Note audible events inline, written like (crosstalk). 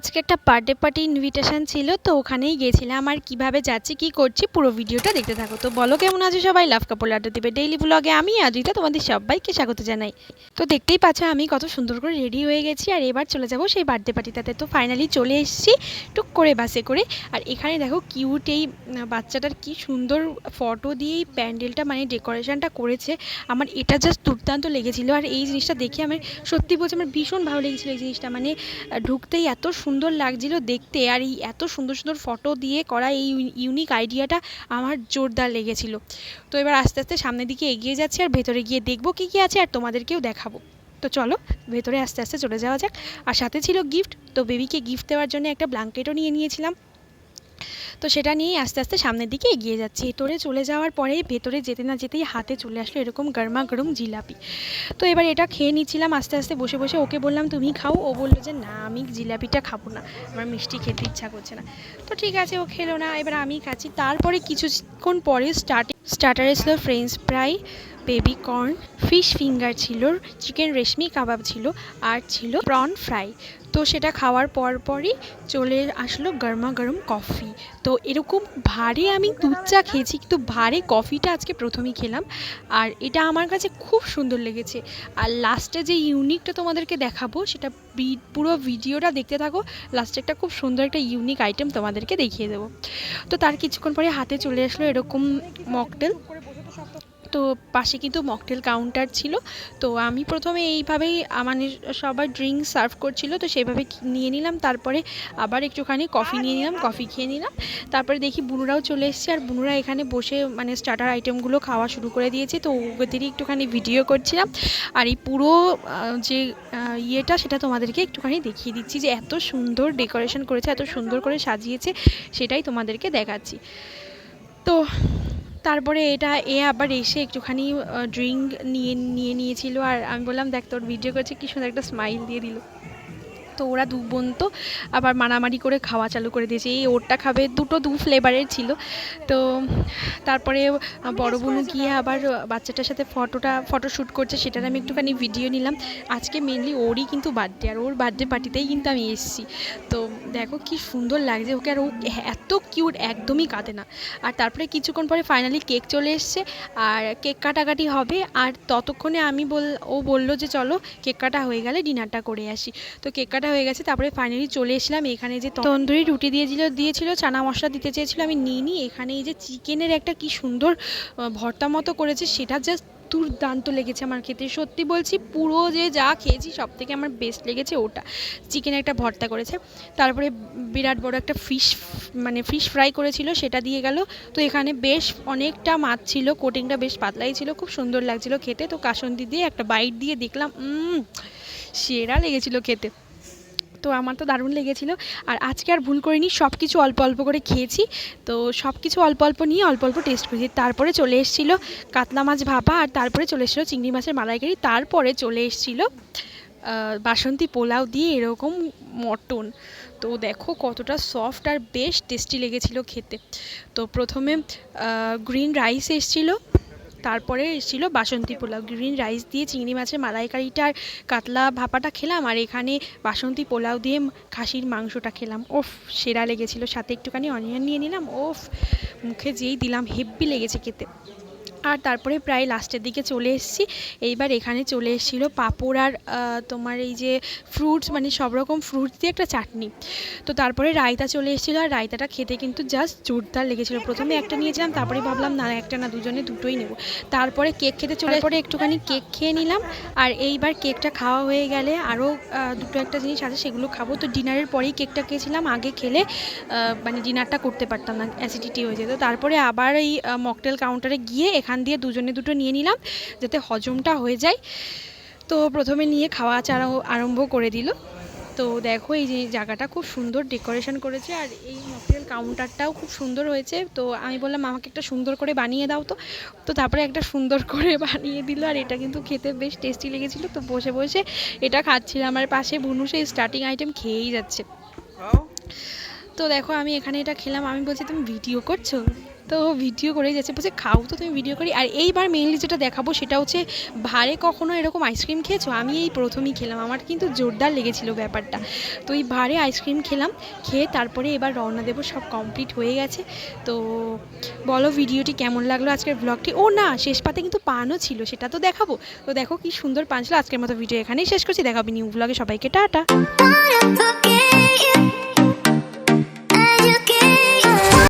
আজকে একটা birthday party invitation ছিল, তো ওখানেই গেছিলাম আর কীভাবে যাচ্ছি, কি করছি, পুরো ভিডিওটা দেখতে থাকো। তো বলো, কেমন আছো সবাই? লাভ কাপড় আড্ডা দিবে ডেইলি ব্লগে আমি, আদ্রিতা, তোমাদের সবাইকে স্বাগত জানাই। তো দেখতেই পাচ্ছ, আমি কত সুন্দর করে রেডি হয়ে গেছি, আর এবার চলে যাব সেই বার্থডে পার্টিটাতে তো ফাইনালি চলে এসেছি, টুক করে বাসে করে। আর এখানে দেখো কিউট এই বাচ্চাটার কি সুন্দর ফটো দিয়ে এই প্যান্ডেলটা মানে ডেকোরেশনটা করেছে। আমার এটা জাস্ট দুর্দান্ত লেগেছিল। আর এই জিনিসটা দেখে আমার সত্যি বলছে আমার ভীষণ ভালো লেগেছিলো এই জিনিসটা। মানে ঢুকতেই এত সুন্দর লাগছিল দেখতে আর এই এত সুন্দর সুন্দর ফটো দিয়ে করা এই ইউনিক আইডিয়াটা আমার জোরদার লেগেছিল। তো এবার আস্তে আস্তে সামনের দিকে এগিয়ে যাচ্ছি আর ভেতরে গিয়ে দেখব কী কী আছে আর তোমাদেরকেও দেখাবো। তো চলো ভেতরে আস্তে আস্তে চলে যাওয়া যাক। আর সাথে ছিল গিফট তো বেবিকে গিফট দেওয়ার জন্য একটা ব্ল্যাঙ্কেটও নিয়ে নিয়েছিলাম। তো সেটা নিয়েই আস্তে আস্তে সামনের দিকে এগিয়ে যাচ্ছি। ভেতরে চলে যাওয়ার পরে ভেতরে যেতে না যেতেই হাতে চলে আসলো এরকম গরমা গরম জিলাপি। তো এবার এটা খেয়ে নিচ্ছিলাম আস্তে আস্তে বসে বসে। ওকে বললাম, তুমি খাও। ও বলল যে, না, আমি জিলাপিটা খাব না। আমার মিষ্টি খেতে ইচ্ছা করছে না। তো ঠিক আছে, ও খেলো না। এবার আমি খাচ্ছি। তারপরে কিছুক্ষণ পরে স্টার্টিং স্টার্টারে ছিল French fry, baby corn, fish finger ছিল, চিকেন রেশমি কাবাব ছিল, আর ছিল প্রন ফ্রাই। তো সেটা খাওয়ার পর পরই চলে আসলো গরমা গরম কফি। তো এরকম ভারে আমি দুধ চা খেয়েছি, কিন্তু ভারে কফিটা আজকে প্রথমেই খেলাম। আর এটা আমার কাছে খুব সুন্দর লেগেছে। আর লাস্টে যে ইউনিকটা তোমাদেরকে দেখাবো, সেটা পুরো ভিডিওটা দেখতে থাকো। লাস্টে একটা খুব সুন্দর একটা ইউনিক আইটেম তোমাদেরকে দেখিয়ে দেবো। তো তার কিছুক্ষণ পরে হাতে চলে আসলো এরকম মকটেল তো পাশে কিন্তু মকটেল কাউন্টার ছিল। তো আমি প্রথমে এইভাবেই আমার সবার ড্রিঙ্ক সার্ভ করছিল, তো সেইভাবে কি- নিয়ে নিলাম, তারপরে আবার একটুখানি কফি নিয়ে নিলাম, কফি খেয়ে নিলাম। তারপরে দেখি বুনুরাও চলে এসছে, আর বুনুরা এখানে বসে মানে স্টার্টার আইটেমগুলো খাওয়া শুরু করে দিয়েছে, তো ওদেরই একটুখানি ভিডিও করছিলাম। আর এই পুরো যে ইয়েটা সেটা তোমাদেরকে একটুখানি দেখিয়ে দিচ্ছি যে এত সুন্দর ডেকোরেশন করেছে, এত সুন্দর করে সাজিয়েছে, সেটাই তোমাদেরকে দেখাচ্ছি। তো তারপরে এটা এ আবার এসে একটুখানি ড্রিঙ্ক নিয়ে নিয়ে নিয়েছিল আর আমি বললাম, দেখ, তোর ভিডিও করছে, কি সুন্দর একটা স্মাইল দিয়ে দিল। তো ওরা দু বোন তো আবার মারামারি করে খাওয়া চালু করে দিয়েছে। এই ওরটা খাবে দুটো দু ফ্লেভারের ছিল। তো তারপরে বড় বোনু গিয়ে আবার বাচ্চাটার সাথে ফটোটা, ফটো শ্যুট করছে, সেটার আমি একটুখানি ভিডিও নিলাম। আজকে মেনলি ওরই কিন্তু বার্থডে আর ওর বার্থডে পার্টিতেই কিন্তু আমি এসেছি। তো দেখো কি সুন্দর লাগছে ওকে, আর ও এত কিউট একদমই কাঁদে না। আর তারপরে কিছুক্ষণ পরে ফাইনালি কেক চলে এসছে, আর কেক কাটাকাটি হবে। আর ততক্ষণে আমি বল, ও বলল যে চলো কেক কাটা হয়ে গেলে ডিনারটা করে আসি। তো কেক কাটা হয়ে গেছে, তারপরে ফাইনালি চলে এসলাম এখানে যে তন্দুরি রুটি দিয়েছিল দিয়েছিল, চানা মশলা দিতে চেয়েছিল আমি নিইনি। এখানে এই যে চিকেনের একটা কি সুন্দর ভর্তা মতো করেছে, সেটা জাস্ট দুর্দান্ত লেগেছে আমার খেতে। সত্যি বলছি, পুরো যে যা খেয়েছি সব থেকে আমার বেস্ট লেগেছে ওটা। চিকেন একটা ভর্তা করেছে, তারপরে বিরাট বড় একটা ফিশ মানে ফিশ ফ্রাই করেছিল, সেটা দিয়ে গেল। তো এখানে বেশ অনেকটা মাছ ছিল কোটিংটা বেশ পাতলাই ছিল, খুব সুন্দর লাগছিল খেতে। তো কাসন্দি দিয়ে একটা বাইট দিয়ে দেখলাম সেরা লেগেছিল খেতে। তো আমার তো দারুণ লেগেছিল। আর আজকে আর ভুল করিনি সব কিছু অল্প অল্প করে খেয়েছি। তো সব কিছু অল্প অল্প নিয়ে অল্প অল্প টেস্ট করেছি। তারপরে চলে এসেছিল কাতলা মাছ ভাপা, আর তারপরে চলে এসেছিল চিংড়ি মাছের মালাইকারি। তারপরে চলে এসেছিল বাসন্তী পোলাও দিয়ে এরকম মটন। তো দেখো কতটা সফট আর বেশ টেস্টি লেগেছিল খেতে। তো প্রথমে গ্রিন রাইস এসেছিল তারপরে এসেছিল বাসন্তী পোলাও গ্রিন রাইস দিয়ে চিংড়ি মাছের মালাইকারিটা আর কাতলা ভাপাটা খেলাম আর এখানে বাসন্তী পোলাও দিয়ে খাসির মাংসটা খেলাম। ওফ, সেরা লেগেছিলো। সাথে একটুখানি অনিয়ন নিয়ে নিলাম। ওফ, মুখে যেই দিলাম হেব্বি লেগেছে খেতে। আর তারপরে প্রায় লাস্টের দিকে চলে এসেছি। এইবার এখানে চলে এসেছিল পাঁপড় আর তোমার এই যে ফ্রুটস মানে সব রকম ফ্রুটস দিয়ে একটা চাটনি। তো তারপরে রায়তা চলে এসেছিল আর রায়তাটা খেতে কিন্তু জাস্ট জোরদার লেগেছিলো। প্রথমে একটা নিয়েছিলাম তারপরে ভাবলাম না একটা না দুজনে দুটোই নেব। তারপরে কেক খেতে চলে পরে একটুখানি কেক খেয়ে নিলাম। আর এইবার কেকটা খাওয়া হয়ে গেলে আরও দুটো একটা জিনিস আছে সেগুলো খাব। তো ডিনারের পরেই কেকটা খেয়েছিলাম। আগে খেলে মানে ডিনারটা করতে পারতাম না অ্যাসিডিটি হয়ে যেত। তারপরে আবার এই মকটেল কাউন্টারে গিয়ে এখান দিয়ে দুজনে দুটো নিয়ে নিলাম, যাতে হজমটা হয়ে যায়। তো প্রথমে নিয়ে খাওয়া চারা আরম্ভ করে দিল। তো দেখো এই যে জায়গাটা খুব সুন্দর ডেকোরেশন করেছে, আর এই মকটেল কাউন্টারটাও খুব সুন্দর হয়েছে। তো আমি বললাম, আমাকে একটা সুন্দর করে বানিয়ে দাও তো। তো তারপরে একটা সুন্দর করে (laughs) বানিয়ে দিল, আর এটা কিন্তু খেতে বেশ টেস্টি লেগেছিলো। তো বসে বসে এটা খাচ্ছিলাম, আর পাশে বুনু সেই স্টার্টিং আইটেম খেয়েই যাচ্ছে। তো দেখো আমি এখানে এটা খেলাম, আমি বলছি, তুমি ভিডিও করছ? তো ভিডিও করেই যাচ্ছে, বলছে, খাও তো, তুমি ভিডিও করি। আর এইবার মেইনলি যেটা দেখাবো সেটা হচ্ছে, ভারে কখনো এরকম আইসক্রিম খেয়েছো? আমি এই প্রথমেই খেলাম, আমার কিন্তু জোরদার লেগেছিল ব্যাপারটা। তো এই ভারে আইসক্রিম খেলাম, খেয়ে তারপরে এবার রওনা দেবো, সব কমপ্লিট হয়ে গেছে। তো বলো, ভিডিওটি কেমন লাগল আজকের ব্লগটি ও না, শেষ পাতে কিন্তু পানও ছিল, সেটা তো দেখাবো। তো দেখো কি সুন্দর পান ছিল আজকের মতো ভিডিও এখানেই শেষ করছি, দেখাবো নিউ ব্লগে সবাইকে, টাটা.